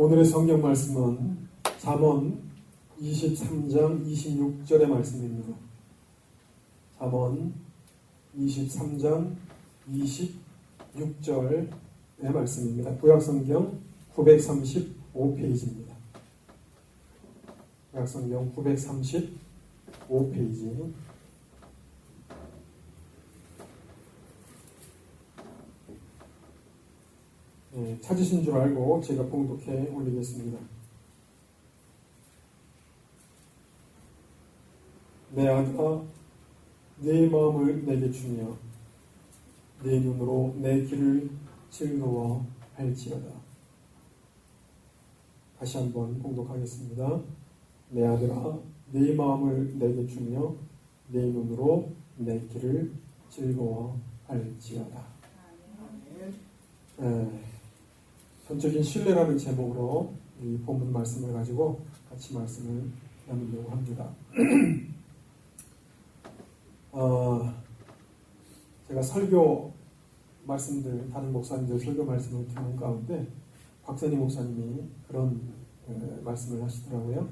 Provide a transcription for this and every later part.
오늘의 성경 말씀은 잠언 23장 26절의 말씀입니다. 잠언 23장 26절의 말씀입니다. 구약성경 935페이지입니다. 구약성경 935페이지 찾으신 줄 알고 제가 봉독해 올리겠습니다. 내 아들아, 내 마음을 내게 주며 내 눈으로 내 길을 즐거워 할지어다. 다시 한번 봉독하겠습니다. 내 아들아, 내 마음을 내게 주며 내 눈으로 내 길을 즐거워 할지어다. 네. 전적인 신뢰라는 제목으로 이 본문 말씀을 가지고 같이 말씀을 나누려고 합니다. 어, 제가 설교 말씀들, 다른 목사님들 설교 말씀을 듣는 가운데 박선희 목사님이 그런 에, 말씀을 하시더라고요.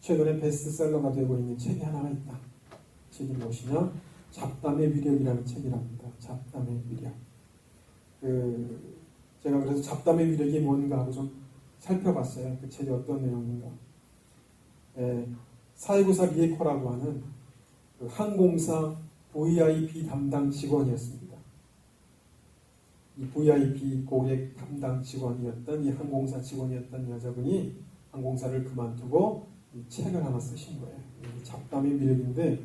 최근에 베스트셀러가 되고 있는 책이 하나가 있다. 책이 무엇이냐? 잡담의 위력이라는 책이랍니다. 잡담의 위력. 그 제가 그래서 잡담의 위력이 뭔가 하고 좀 살펴봤어요. 그 책이 어떤 내용인가. 에, 사회구사 리에코라고 하는 그 항공사 VIP 담당 직원이었습니다. 이 VIP 고객 담당 직원이었던 이 항공사 직원이었던 여자분이 항공사를 그만두고 이 책을 하나 쓰신 거예요. 이 잡담의 미력인데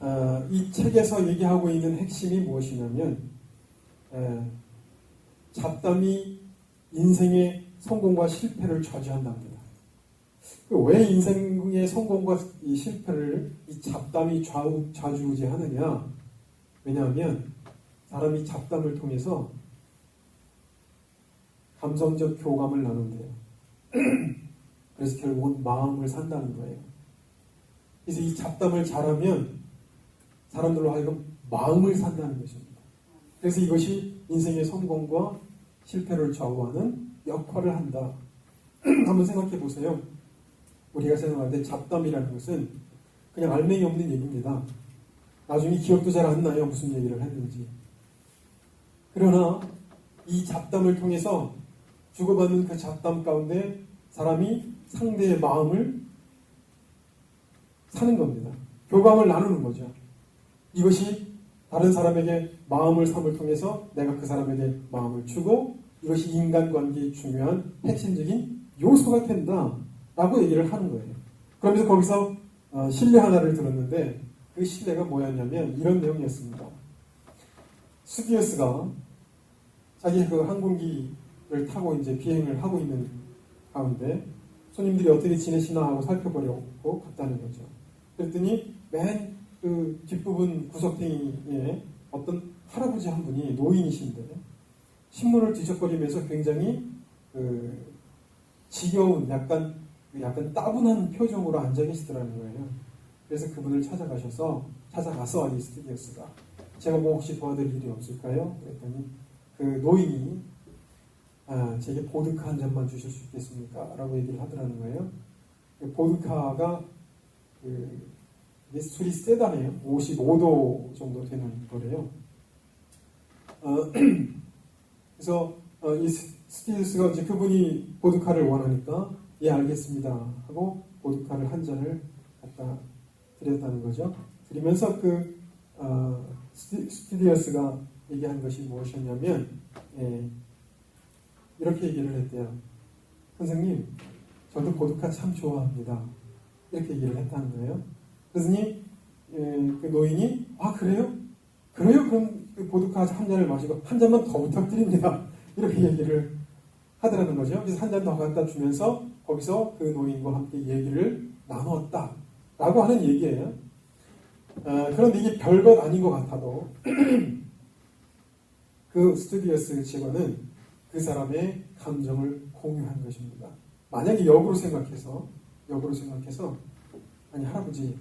어, 이 책에서 얘기하고 있는 핵심이 무엇이냐면 에, 잡담이 인생의 성공과 실패를 좌지한답니다. 그왜 인생의 성공과 이 실패를 이 잡담이 좌우, 좌지우지하느냐? 왜냐하면 사람이 잡담을 통해서 감성적 교감을 나눈대요. 그래서 결국은 마음을 산다는 거예요. 그래서 이 잡담을 잘하면 사람들로 하여금 마음을 산다는 것입니다. 그래서 이것이 인생의 성공과 실패를 좌우하는 역할을 한다. 한번 생각해 보세요. 우리가 생각할 때 잡담이라는 것은 그냥 알맹이 없는 얘기입니다. 나중에 기억도 잘 안 나요. 무슨 얘기를 했는지. 그러나 이 잡담을 통해서 주고받는 그 잡담 가운데 사람이 상대의 마음을 사는 겁니다. 교감을 나누는 거죠. 이것이 다른 사람에게 마음을 삼을 통해서 내가 그 사람에게 마음을 주고 이것이 인간관계의 중요한 핵심적인 요소가 된다. 라고 얘기를 하는 거예요. 그러면서 거기서 어, 신뢰 하나를 들었는데 그 신뢰가 뭐였냐면 이런 내용이었습니다. 스디어스가 자기 그 항공기를 타고 이제 비행을 하고 있는 가운데 손님들이 어떻게 지내시나 하고 살펴보려고 갔다는 거죠. 그랬더니 맨 그 뒷부분 구석탱이에 어떤 할아버지 한 분이 노인이신데 신문을 뒤적거리면서 굉장히 그 지겨운 약간 약간 따분한 표정으로 앉아 계시더라는 거예요. 그래서 그분을 찾아가셔서 찾아가서 이 스튜디오스가 제가 뭐 혹시 도와드릴 일이 없을까요? 그랬더니 그 노인이 아, 제게 보드카 한 잔만 주실 수 있겠습니까? 라고 얘기를 하더라는 거예요. 그 보드카가 그 술이 세다네요. 55도 정도 되는 거래요. 어, 그래서 어, 이 스티우스가 이제 그분이 보드카를 원하니까 예 알겠습니다 하고 보드카를 한 잔을 갖다 드렸다는 거죠. 드리면서 그 어, 스튜디오스가 얘기한 것이 무엇이었냐면 예, 이렇게 얘기를 했대요. 선생님, 저도 보드카 참 좋아합니다. 이렇게 얘기를 했다는 거예요. 그랬더니 예, 그 노인이 아 그래요? 그래요? 그럼 그 보드카 한 잔을 마시고 한 잔만 더 부탁드립니다. 이렇게 얘기를 하더라는 거죠. 그래서 한 잔 더 갖다 주면서 거기서 그 노인과 함께 얘기를 나누었다. 라고 하는 얘기예요. 아, 그런데 이게 별것 아닌 것 같아도 그 스튜디오스 직원은 그 사람의 감정을 공유한 것입니다. 만약에 역으로 생각해서 역으로 생각해서 아니 할아버지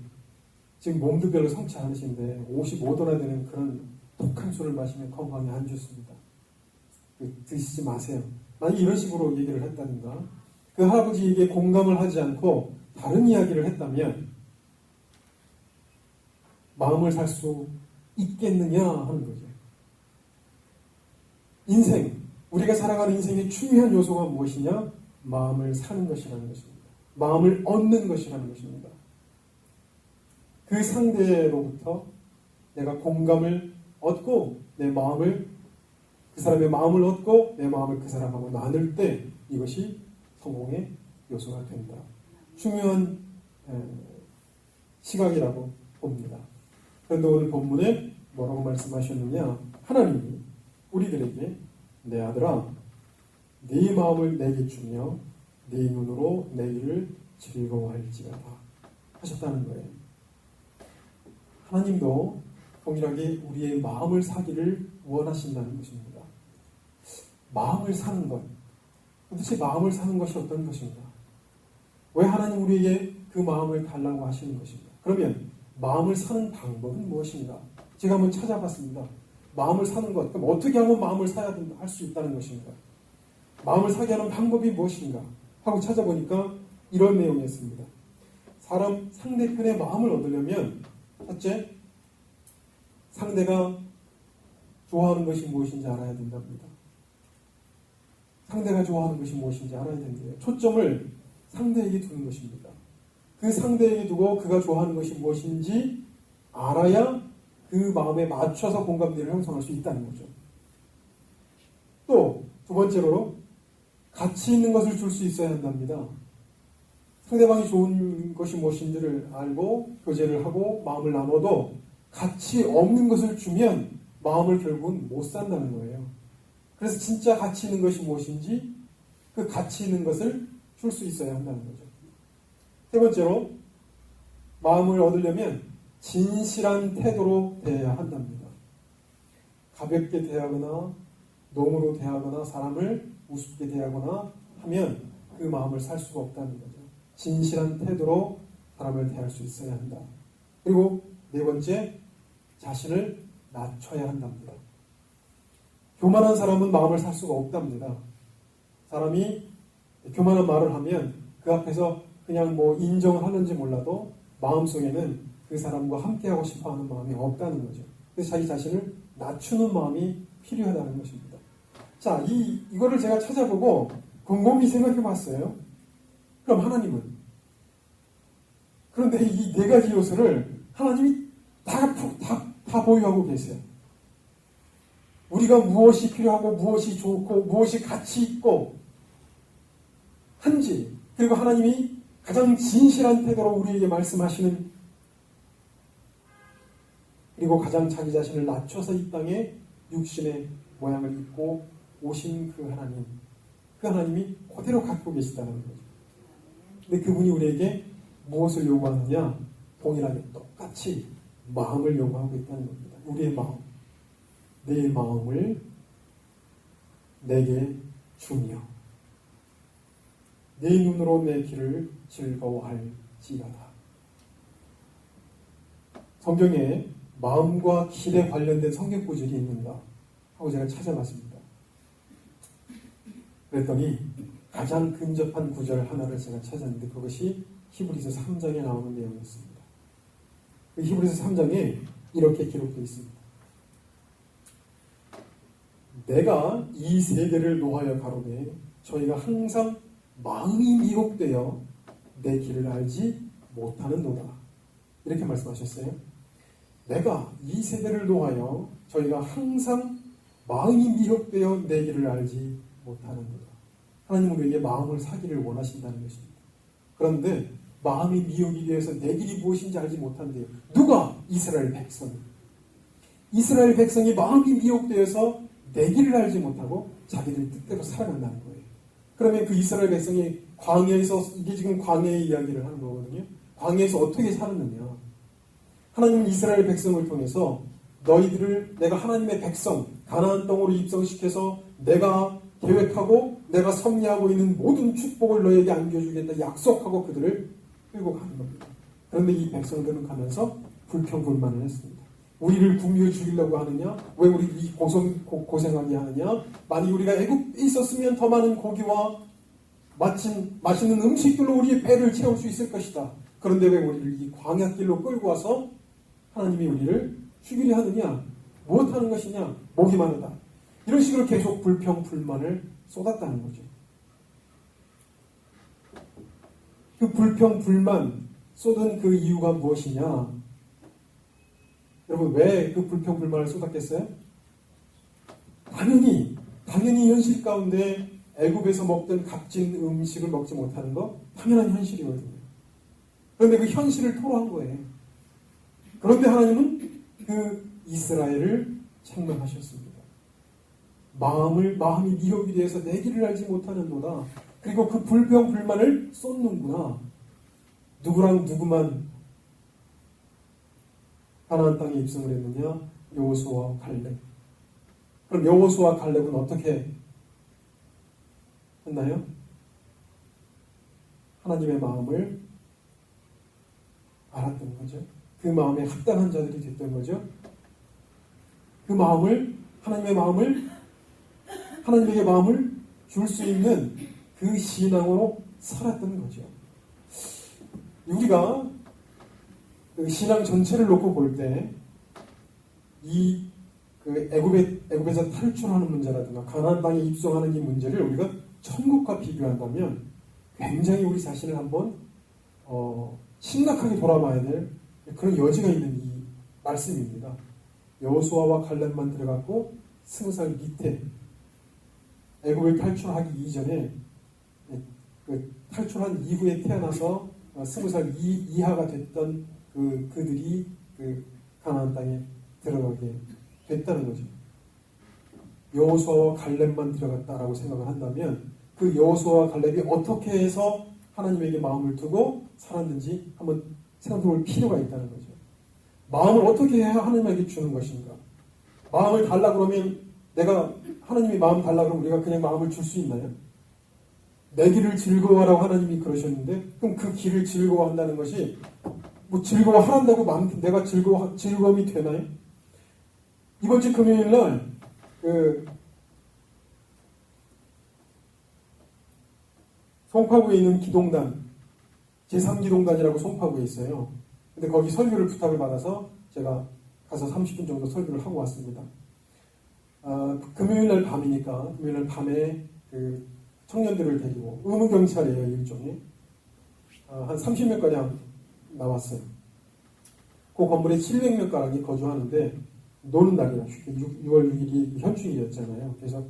지금 몸도 별로 성치 않으신데 55도나 되는 그런 독한 술을 마시면 건강에 안 좋습니다. 그 드시지 마세요. 만약 이런 식으로 얘기를 했다든가 그 할아버지에게 공감을 하지 않고 다른 이야기를 했다면 마음을 살 수 있겠느냐 하는 거죠. 인생, 우리가 살아가는 인생의 중요한 요소가 무엇이냐? 마음을 사는 것이라는 것입니다. 마음을 얻는 것이라는 것입니다. 그 상대로부터 내가 공감을 얻고 내 마음을 그 사람의 마음을 얻고 내 마음을 그 사람하고 나눌 때 이것이 성공의 요소가 된다. 중요한 에, 시각이라고 봅니다. 그런데 오늘 본문에 뭐라고 말씀하셨느냐? 하나님이 우리들에게 내 아들아, 네 마음을 내게 주며 네 눈으로 내 일을 즐거워할지어다 하셨다는 거예요. 하나님도 동일하게 우리의 마음을 사기를 원하신다는 것입니다. 마음을 사는 것. 도대체 마음을 사는 것이 어떤 것인가? 왜 하나님 우리에게 그 마음을 달라고 하시는 것인가? 그러면 마음을 사는 방법은 무엇인가? 제가 한번 찾아봤습니다. 마음을 사는 것. 그럼 어떻게 하면 마음을 사야 할 수 있다는 것인가? 마음을 사게 하는 방법이 무엇인가? 하고 찾아보니까 이런 내용이었습니다. 사람 상대편의 마음을 얻으려면 첫째, 상대가 좋아하는 것이 무엇인지 알아야 된답니다. 상대가 좋아하는 것이 무엇인지 알아야 된대요. 초점을 상대에게 두는 것입니다. 그 상대에게 두고 그가 좋아하는 것이 무엇인지 알아야 그 마음에 맞춰서 공감대를 형성할 수 있다는 거죠. 또 두 번째로 가치 있는 것을 줄 수 있어야 한답니다. 상대방이 좋은 것이 무엇인지를 알고 교제를 하고 마음을 나눠도 가치 없는 것을 주면 마음을 결국은 못 산다는 거예요. 그래서 진짜 가치 있는 것이 무엇인지 그 가치 있는 것을 줄 수 있어야 한다는 거죠. 세 번째로 마음을 얻으려면 진실한 태도로 대해야 한답니다. 가볍게 대하거나 농으로 대하거나 사람을 우습게 대하거나 하면 그 마음을 살 수가 없다는 거죠. 진실한 태도로 사람을 대할 수 있어야 한다. 그리고 네 번째, 자신을 낮춰야 한답니다. 교만한 사람은 마음을 살 수가 없답니다. 사람이 교만한 말을 하면 그 앞에서 그냥 뭐 인정을 하는지 몰라도 마음속에는 그 사람과 함께하고 싶어 하는 마음이 없다는 거죠. 그래서 자기 자신을 낮추는 마음이 필요하다는 것입니다. 자, 이, 이거를 제가 찾아보고 곰곰이 생각해 봤어요. 그럼 하나님은? 그런데 이 네 가지 요소를 하나님이 다, 다, 다 보유하고 계세요. 우리가 무엇이 필요하고 무엇이 좋고 무엇이 가치 있고 한지 그리고 하나님이 가장 진실한 태도로 우리에게 말씀하시는 그리고 가장 자기 자신을 낮춰서 이 땅에 육신의 모양을 입고 오신 그 하나님 그 하나님이 그대로 갖고 계시다는 거죠. 근데 그분이 우리에게 무엇을 요구하느냐 동일하게 똑같이 마음을 요구하고 있다는 겁니다. 우리의 마음 내 마음을 내게 주며 내 눈으로 내 길을 즐거워할지어다. 성경에 마음과 길에 관련된 성경 구절이 있는가 하고 제가 찾아봤습니다. 그랬더니 가장 근접한 구절 하나를 제가 찾았는데 그것이 히브리서 3장에 나오는 내용이었습니다. 그 히브리서 3장에 이렇게 기록되어 있습니다. 내가 이 세계를 노하여 가로되 저희가 항상 마음이 미혹되어 내 길을 알지 못하는도다. 이렇게 말씀하셨어요. 내가 이 세대를 노하여 저희가 항상 마음이 미혹되어 내 길을 알지 못하는도다. 하나님 우리에게 마음을 사기를 원하신다는 것입니다. 그런데 마음이 미혹이 되어서 내 길이 무엇인지 알지 못한대요. 누가? 이스라엘 백성. 이스라엘 백성이 마음이 미혹되어서 내 길을 알지 못하고 자기들 뜻대로 살아간다는 거예요. 그러면 그 이스라엘 백성이 광야에서 이게 지금 광야의 이야기를 하는 거거든요. 광야에서 어떻게 살았느냐? 하나님은 이스라엘 백성을 통해서 너희들을 내가 하나님의 백성 가나안 땅으로 입성시켜서 내가 계획하고 내가 섭리하고 있는 모든 축복을 너에게 안겨주겠다 약속하고 그들을 끌고 가는 겁니다. 그런데 이 백성들은 가면서 불평불만을 했습니다. 우리를 굶겨 죽이려고 하느냐? 왜 우리 이 고성, 고, 고생하게 하느냐? 만약 우리가 애굽에 있었으면 더 많은 고기와 마침 맛있는 음식들로 우리의 배를 채울 수 있을 것이다. 그런데 왜 우리를 이 광야길로 끌고 와서 하나님이 우리를 죽이려 하느냐? 무엇하는 것이냐? 목이 마르다. 이런 식으로 계속 불평, 불만을 쏟았다는 거죠. 그 불평, 불만 쏟은 그 이유가 무엇이냐? 여러분, 왜 그 불평, 불만을 쏟았겠어요? 당연히, 당연히 현실 가운데 애굽에서 먹던 값진 음식을 먹지 못하는 거 당연한 현실이거든요. 그런데 그 현실을 토로한 거예요. 그런데 하나님은 그 이스라엘을 책망하셨습니다. 마음을 마음이 미혹이 되어서 내 길을 알지 못하는도다. 그리고 그 불평 불만을 쏟는구나. 누구랑 누구만 가나안 땅에 입성을 했느냐? 여호수와 갈렙. 그럼 여호수와 갈렙은 어떻게 했나요? 하나님의 마음을 알았던 거죠. 그 마음에 합당한 자들이 됐던 거죠. 그 마음을 하나님의 마음을 하나님에게 마음을 줄 수 있는 그 신앙으로 살았던 거죠. 우리가 그 신앙 전체를 놓고 볼 때 이 그 애굽에 애굽에서 탈출하는 문제라든가 가나안 땅에 입성하는 이 문제를 우리가 천국과 비교한다면 굉장히 우리 자신을 한번 어, 심각하게 돌아봐야 될 그런 여지가 있는 이 말씀입니다. 여호수아와 칼렙만 들어갔고 스무 살 밑에 애굽을 탈출하기 이전에 그 탈출한 이후에 태어나서 스무 살 이하가 됐던 그 그들이 그 가나안 땅에 들어가게 됐다는 거죠. 여호수아와 갈렙만 들어갔다라고 생각을 한다면 그 여호수아와 갈렙이 어떻게 해서 하나님에게 마음을 두고 살았는지 한번 생각해 볼 필요가 있다는 거죠. 마음을 어떻게 해야 하나님에게 주는 것인가? 마음을 달라 그러면 내가 하나님이 마음 달라 그러면 우리가 그냥 마음을 줄 수 있나요? 내 길을 즐거워하라고 하나님이 그러셨는데 그럼 그 길을 즐거워한다는 것이 뭐 즐거워하란다고 마음 내가 즐거워 즐거움이 되나요? 이번 주 금요일 날 그 송파구에 있는 기동단 제3기동단이라고 송파구에 있어요. 근데 거기 설교를 부탁을 받아서 제가 가서 30분 정도 설교를 하고 왔습니다. 아, 금요일 날 밤이니까 금요일 날 밤에 그 청년들을 데리고 의무경찰이에요 일종의 아, 한 30몇 가량 나왔어요. 그 건물에 700명 가량이 거주하는데 노는 날이라 6, 월 6일이 현충일이었잖아요. 그래서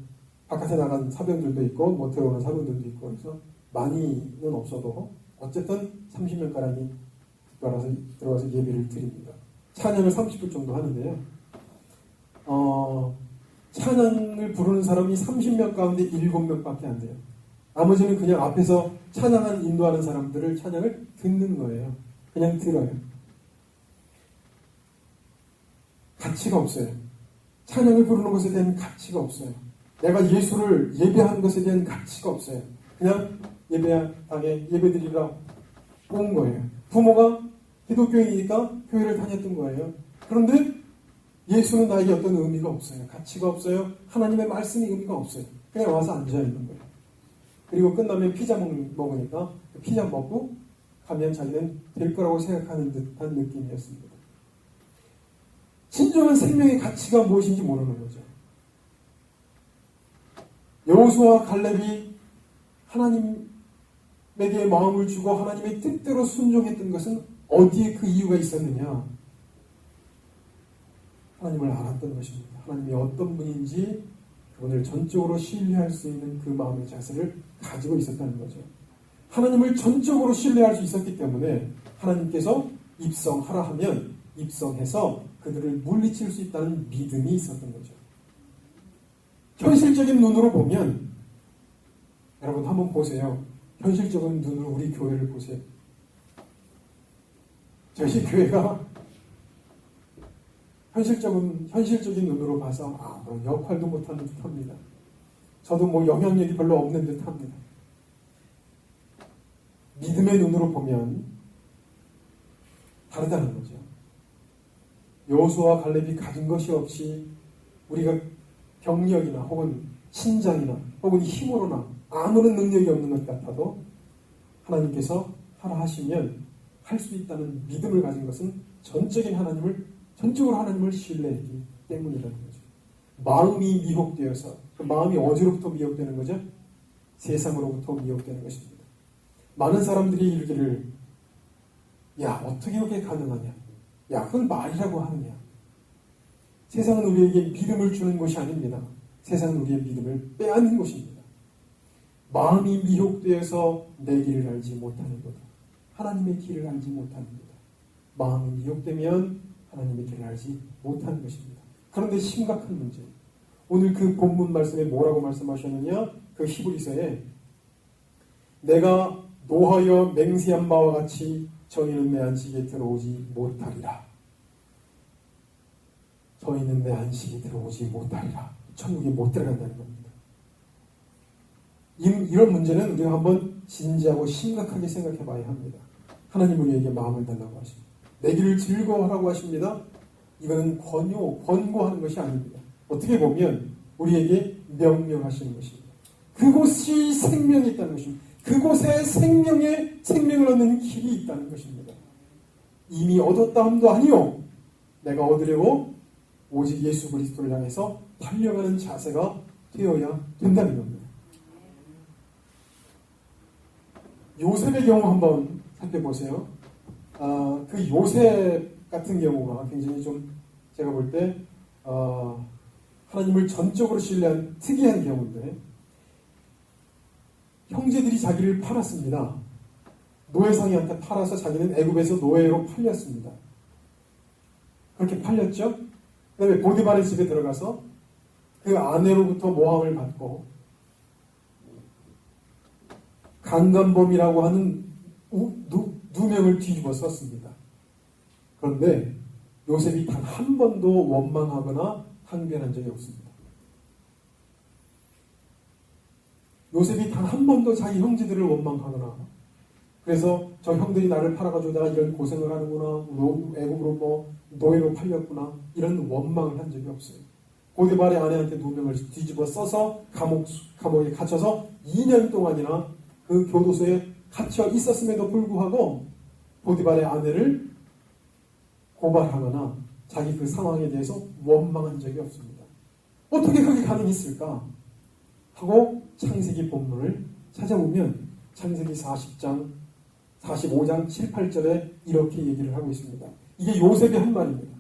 바깥에 나간 사병들도 있고 뭐 들어오는 사병들도 있고 그래서 많이는 없어도 어쨌든 30명 가량이 들어가서, 들어가서 예배를 드립니다. 찬양을 30분 정도 하는데요. 어, 찬양을 부르는 사람이 30명 가운데 7명밖에 안 돼요. 나머지는 그냥 앞에서 찬양한 인도하는 사람들을 찬양을 듣는 거예요. 그냥 들어요. 가치가 없어요. 찬양을 부르는 것에 대한 가치가 없어요. 내가 예수를 예배하는 것에 대한 가치가 없어요. 그냥 예배당에 예배드리라 온 거예요. 부모가 기독교인이니까 교회를 다녔던 거예요. 그런데 예수는 나에게 어떤 의미가 없어요. 가치가 없어요. 하나님의 말씀이 의미가 없어요. 그냥 와서 앉아 있는 거예요. 그리고 끝나면 피자 먹, 먹으니까 피자 먹고 가면 자기는 될 거라고 생각하는 듯한 느낌이었습니다. 진정한 생명의 가치가 무엇인지 모르는 거죠. 여호수와 갈렙이 하나님에게 마음을 주고 하나님의 뜻대로 순종했던 것은 어디에 그 이유가 있었느냐? 하나님을 알았던 것입니다. 하나님이 어떤 분인지 그분을 전적으로 신뢰할 수 있는 그 마음의 자세를 가지고 있었다는 거죠. 하나님을 전적으로 신뢰할 수 있었기 때문에 하나님께서 입성하라 하면 입성해서 그들을 물리칠 수 있다는 믿음이 있었던 거죠. 현실적인 눈으로 보면 여러분 한번 보세요. 현실적인 눈으로 우리 교회를 보세요. 저희 교회가 현실적인 현실적인 눈으로 봐서 아뭐 역할도 못하는 듯 합니다. 저도 뭐 영향력이 별로 없는 듯 합니다. 믿음의 눈으로 보면 다르다는 거죠. 여호수와 갈렙이 가진 것이 없이 우리가 경력이나 혹은 신장이나 혹은 힘으로나 아무런 능력이 없는 것 같아도 하나님께서 하라 하시면 할 수 있다는 믿음을 가진 것은 전적인 하나님을 전적으로 하나님을 신뢰했기 때문이라는 거죠. 마음이 미혹되어서 그 마음이 어디로부터 미혹되는 거죠? 세상으로부터 미혹되는 것입니다. 많은 사람들이 이르기를 야 어떻게 그게 가능하냐? 야 그건 말이라고 하느냐? 세상은 우리에게 믿음을 주는 것이 아닙니다. 세상은 우리의 믿음을 빼앗는 것입니다. 마음이 미혹되어서 내 길을 알지 못하는 것. 하나님의 길을 알지 못하는 것. 마음이 미혹되면 하나님의 길을 알지 못하는 것입니다. 그런데 심각한 문제. 오늘 그 본문 말씀에 뭐라고 말씀하셨느냐? 그 히브리서에 내가 노하여 맹세한 바와 같이 저희는 내 안식에 들어오지 못하리라. 저희는 내 안식에 들어오지 못하리라. 천국에 못 들어간다는 겁니다. 이- 이런 문제는 우리가 한번 진지하고 심각하게 생각해 봐야 합니다. 하나님 우리에게 마음을 달라고 하십니다. 내 길을 즐거워하라고 하십니다. 이거는 권유, 권고하는 것이 아닙니다. 어떻게 보면 우리에게 명령하시는 것입니다. 그곳이 생명이 있다는 것입니다. 그곳에 생명의 생명을 얻는 길이 있다는 것입니다. 이미 얻었다 함도 아니요. 내가 얻으려고 오직 예수 그리스도를 향해서 달려가는 자세가 되어야 된다는 겁니다. 요셉의 경우 한번 살펴보세요. 아, 그 요셉 같은 경우가 굉장히 좀 제가 볼때 어, 하나님을 전적으로 신뢰한 특이한 경우인데 형제들이 자기를 팔았습니다. 노예상이한테 팔아서 자기는 애굽에서 노예로 팔렸습니다. 그렇게 팔렸죠? 그 다음에 보디발의 집에 들어가서 그 아내로부터 모함을 받고 강간범이라고 하는 우- 누, 누명을 뒤집어 썼습니다. 그런데 요셉이 단 한 번도 원망하거나 항변한 적이 없습니다. 요셉이 단 한 번도 자기 형제들을 원망하거나 그래서 저 형들이 나를 팔아가지고 이런 고생을 하는구나 노- 애국으로 뭐 노예로 팔렸구나 이런 원망을 한 적이 없어요. 고디발의 아내한테 누명을 뒤집어 써서 감옥 감옥에 갇혀서 2년 동안이나 그 교도소에 갇혀 있었음에도 불구하고 보디발의 아내를 고발하거나 자기 그 상황에 대해서 원망한 적이 없습니다. 어떻게 그게 가능했을까? 하고 창세기 본문을 찾아보면 창세기 40장, 45장 7, 8절에 이렇게 얘기를 하고 있습니다. 이게 요셉이 한 말입니다.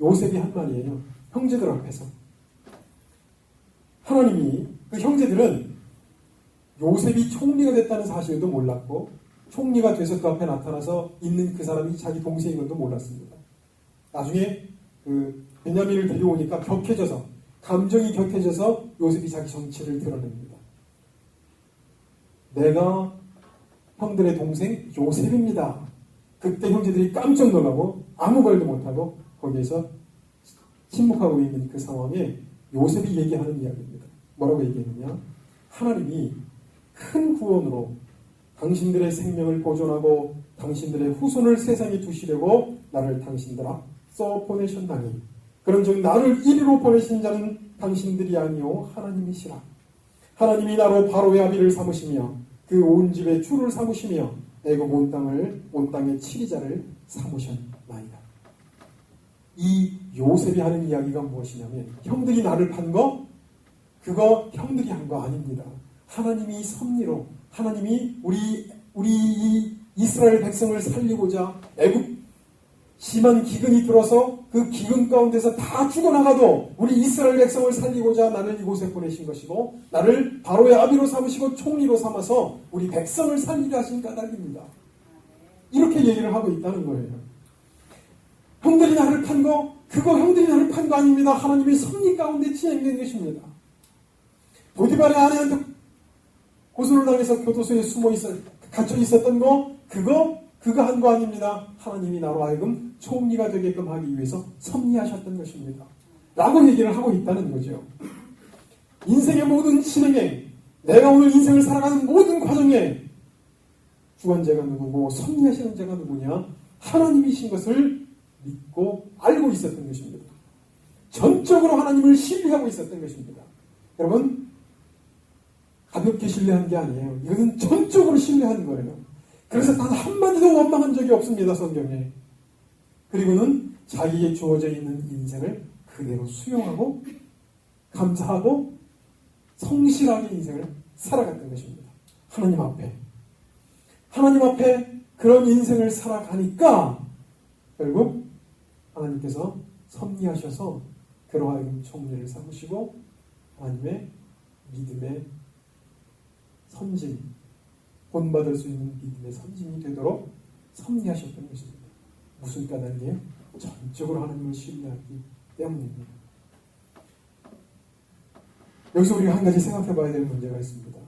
요셉이 한 말이에요. 형제들 앞에서. 하나님이 그 형제들은 요셉이 총리가 됐다는 사실도 몰랐고 총리가 돼서 그 앞에 나타나서 있는 그 사람이 자기 동생인 것도 몰랐습니다. 나중에 그 베냐민을 데려오니까 격해져서 감정이 격해져서 요셉이 자기 정체를 드러냅니다. 내가 형들의 동생 요셉입니다. 그때 형제들이 깜짝 놀라고 아무 말도 못하고 거기에서 침묵하고 있는 그 상황에 요셉이 얘기하는 이야기입니다. 뭐라고 얘기했느냐? 하나님이 큰 구원으로 당신들의 생명을 보존하고 당신들의 후손을 세상에 두시려고 나를 당신들 앞서 보내셨나니. 그런즉 나를 이리로 보내신 자는 당신들이 아니요 하나님이시라. 하나님이 나로 바로의 아비를 삼으시며 그 온 집의 주를 삼으시며 애굽 온 땅을 온 땅의 치리자를 삼으셨나이다. 이 요셉이 하는 이야기가 무엇이냐면 형들이 나를 판 거 그거 형들이 한 거 아닙니다. 하나님이 섭리로 하나님이 우리 우리 이 이스라엘 백성을 살리고자 애굽 심한 기근이 들어서 그 기근 가운데서 다 죽어나가도 우리 이스라엘 백성을 살리고자 나를 이곳에 보내신 것이고 나를 바로의 아비로 삼으시고 총리로 삼아서 우리 백성을 살리려 하신 까닭입니다. 이렇게 얘기를 하고 있다는 거예요. 형들이 나를 판 거, 그거 형들이 나를 판 거 아닙니다. 하나님의 섭리 가운데 진행된 것입니다. 보디발의 아내한테 고소를 당해서 교도소에 숨어 있어 갇혀 있었던 거 그거 그거 한 거 아닙니다. 하나님이 나로 하여금 총리가 되게끔 하기 위해서 섭리하셨던 것입니다. 라고 얘기를 하고 있다는 거죠. 인생의 모든 진행에 내가 오늘 인생을 살아가는 모든 과정에 주관자가 누구고 섭리하시는 자가 누구냐? 하나님이신 것을 믿고 알고 있었던 것입니다. 전적으로 하나님을 신뢰하고 있었던 것입니다. 여러분 가볍게 신뢰한 게 아니에요. 이것은 전적으로 신뢰한 거예요. 그래서 단 한마디도 원망한 적이 없습니다, 성경에. 그리고는 자기에게 주어져 있는 인생을 그대로 수용하고 감사하고 성실하게 인생을 살아갔던 것입니다. 하나님 앞에. 하나님 앞에 그런 인생을 살아가니까 결국 하나님께서 섭리하셔서 그로 하여금 총리를 삼으시고 하나님의 믿음의 선진, 본받을 수 있는 믿음의 선진이 되도록 섭리하셨던 것입니다. 무슨 까닭이에요? 전적으로 하나님을 신뢰하기 때문입니다. 여기서 우리가 한 가지 생각해 봐야 될 문제가 있습니다.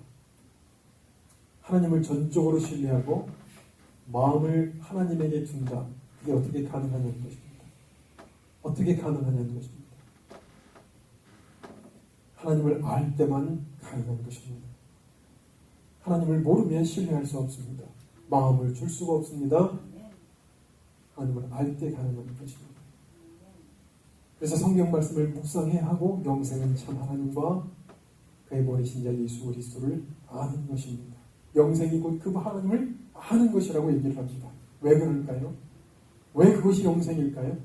하나님을 전적으로 신뢰하고 마음을 하나님에게 둔다. 그게 어떻게 가능하냐는 것입니다. 어떻게 가능하냐는 것입니다. 하나님을 알 때만 가능한 것입니다. 하나님을 모르면 신뢰할 수 없습니다. 마음을 줄 수가 없습니다. 하나님을 알 때 가능한 것입니다. 그래서 성경 말씀을 묵상해야 하고 영생은 참 하나님과 그의 보내신 자 예수 그리스도를 아는 것입니다. 영생이 곧 그 하나님을 아는 것이라고 얘기를 합니다. 왜 그럴까요? 왜 그것이 영생일까요?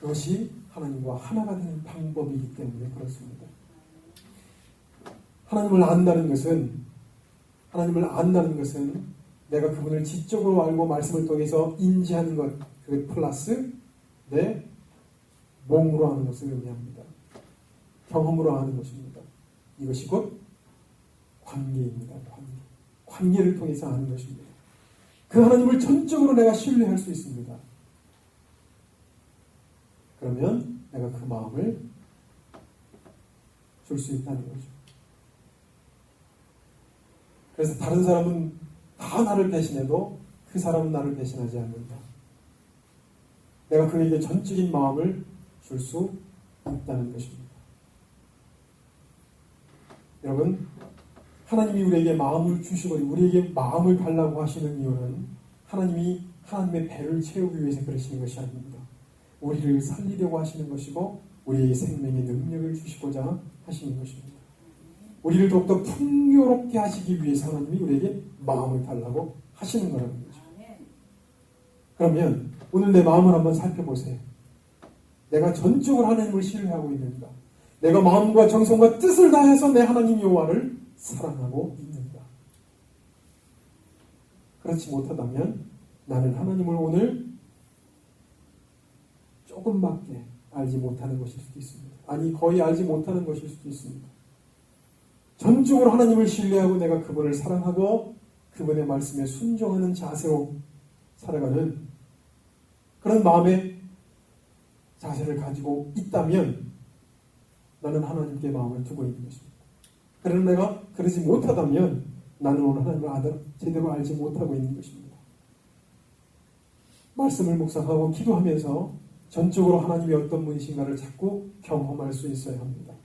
그것이 하나님과 하나가 되는 방법이기 때문에 그렇습니다. 하나님을 안다는 것은 하나님을 안다는 것은 내가 그분을 지적으로 알고 말씀을 통해서 인지하는 것, 그 플러스 내 몸으로 하는 것을 의미합니다. 경험으로 하는 것입니다. 이것이 곧 관계입니다. 관계. 관계를 통해서 하는 것입니다. 그 하나님을 전적으로 내가 신뢰할 수 있습니다. 그러면 내가 그 마음을 줄 수 있다는 거죠. 그래서 다른 사람은 다 나를 배신해도 그 사람은 나를 배신하지 않는다. 내가 그에게 전적인 마음을 줄 수 있다는 것입니다. 여러분, 하나님이 우리에게 마음을 주시고 우리에게 마음을 달라고 하시는 이유는 하나님이 하나님의 배를 채우기 위해서 그러시는 것이 아닙니다. 우리를 살리려고 하시는 것이고 우리의 생명의 능력을 주시고자 하시는 것입니다. 우리를 더욱더 풍요롭게 하시기 위해서 하나님이 우리에게 마음을 달라고 하시는 거라는 거죠. 그러면 오늘 내 마음을 한번 살펴보세요. 내가 전적으로 하나님을 신뢰하고 있는가? 내가 마음과 정성과 뜻을 다해서 내 하나님 여호와를 사랑하고 있는가? 그렇지 못하다면 나는 하나님을 오늘 조금밖에 알지 못하는 것일 수도 있습니다. 아니 거의 알지 못하는 것일 수도 있습니다. 전적으로 하나님을 신뢰하고 내가 그분을 사랑하고 그분의 말씀에 순종하는 자세로 살아가는 그런 마음의 자세를 가지고 있다면 나는 하나님께 마음을 두고 있는 것입니다. 그러나 내가 그러지 못하다면 나는 오늘 하나님을 아들 제대로 알지 못하고 있는 것입니다. 말씀을 묵상하고 기도하면서 전적으로 하나님이 어떤 분이신가를 자꾸 경험할 수 있어야 합니다.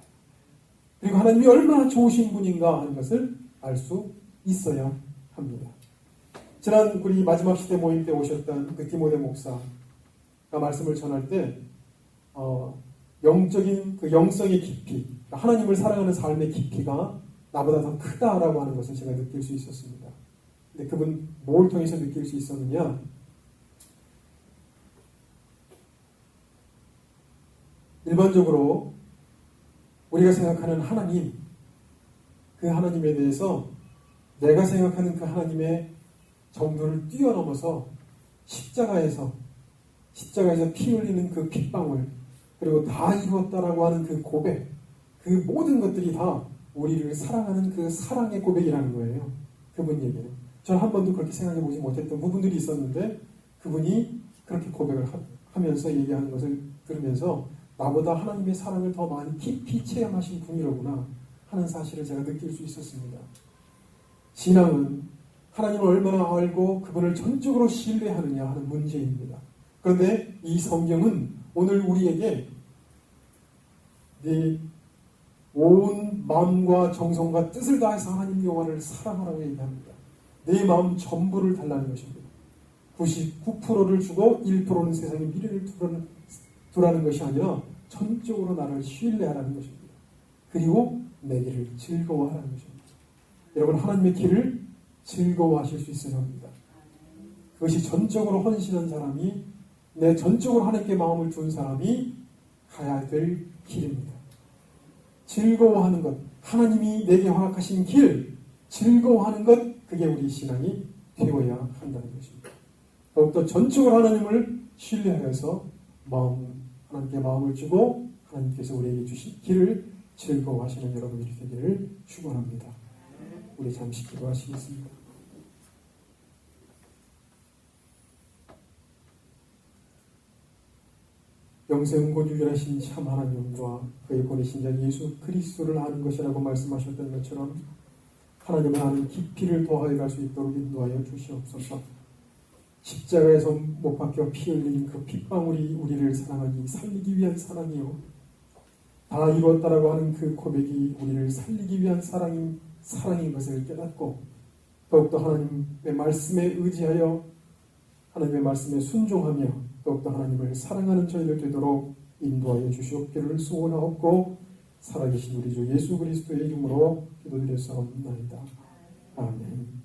그리고 하나님이 얼마나 좋으신 분인가 하는 것을 알 수 있어야 합니다. 지난 우리 마지막 시대 모임 때 오셨던 그 디모데 목사가 말씀을 전할 때 어, 영적인 그 영성의 깊이, 그러니까 하나님을 사랑하는 삶의 깊이가 나보다 더 크다라고 하는 것을 제가 느낄 수 있었습니다. 근데 그분 뭘 통해서 느낄 수 있었느냐? 일반적으로 우리가 생각하는 하나님, 그 하나님에 대해서 내가 생각하는 그 하나님의 정도를 뛰어넘어서 십자가에서 십자가에서 피 흘리는 그 핏방울 그리고 다 이루었다라고 하는 그 고백 그 모든 것들이 다 우리를 사랑하는 그 사랑의 고백이라는 거예요. 그분 얘기는. 저는 한 번도 그렇게 생각해 보지 못했던 부분들이 있었는데 그분이 그렇게 고백을 하 면서 얘기하는 것을 들으면서 나보다 하나님의 사랑을 더 많이 깊이 체험하신 분이로구나 하는 사실을 제가 느낄 수 있었습니다. 신앙은 하나님을 얼마나 알고 그분을 전적으로 신뢰하느냐 하는 문제입니다. 그런데 이 성경은 오늘 우리에게 네 온 마음과 정성과 뜻을 다해서 하나님 여호와를 사랑하라고 얘기합니다. 내 마음 전부를 달라는 것입니다. 99%를 주고 1%는 세상의 미래를 두라는, 두라는 것이 아니라 전적으로 나를 신뢰하라는 것입니다. 그리고 내 길을 즐거워하라는 것입니다. 여러분 하나님의 길을 즐거워하실 수 있어야 합니다. 그것이 전적으로 헌신한 사람이 내 전적으로 하나님께 마음을 둔 사람이 가야 될 길입니다. 즐거워하는 것, 하나님이 내게 허락하신 길, 즐거워하는 것, 그게 우리 신앙이 되어야 한다는 것입니다. 더욱더 전적으로 하나님을 신뢰하여서 마음, 하나님께 마음을 주고 하나님께서 우리에게 주신 길을 즐거워하시는 여러분들이 되기를 축원합니다. 우리 잠시 기도하시겠습니다. 영생고 유일하신 참 하나님과 그의 보내신 자 예수 그리스도를 아는 것이라고 말씀하셨던 것처럼 하나님을 아는 깊이를 더하여 갈 수 있도록 인도하여 주시옵소서. 십자가에서 못 박혀 피 흘린 그 핏방울이 우리를 사랑하기 살리기 위한 사랑이요. 다 이뤘다라고 하는 그 고백이 우리를 살리기 위한 사랑인, 사랑인 것을 깨닫고 더욱더 하나님의 말씀에 의지하여 하나님의 말씀에 순종하며 더욱더 하나님을 사랑하는 저희들 되도록 인도하여 주시옵기를 소원하옵고 살아계신 우리 주 예수 그리스도의 이름으로 기도드렸사옵나이다. 아멘.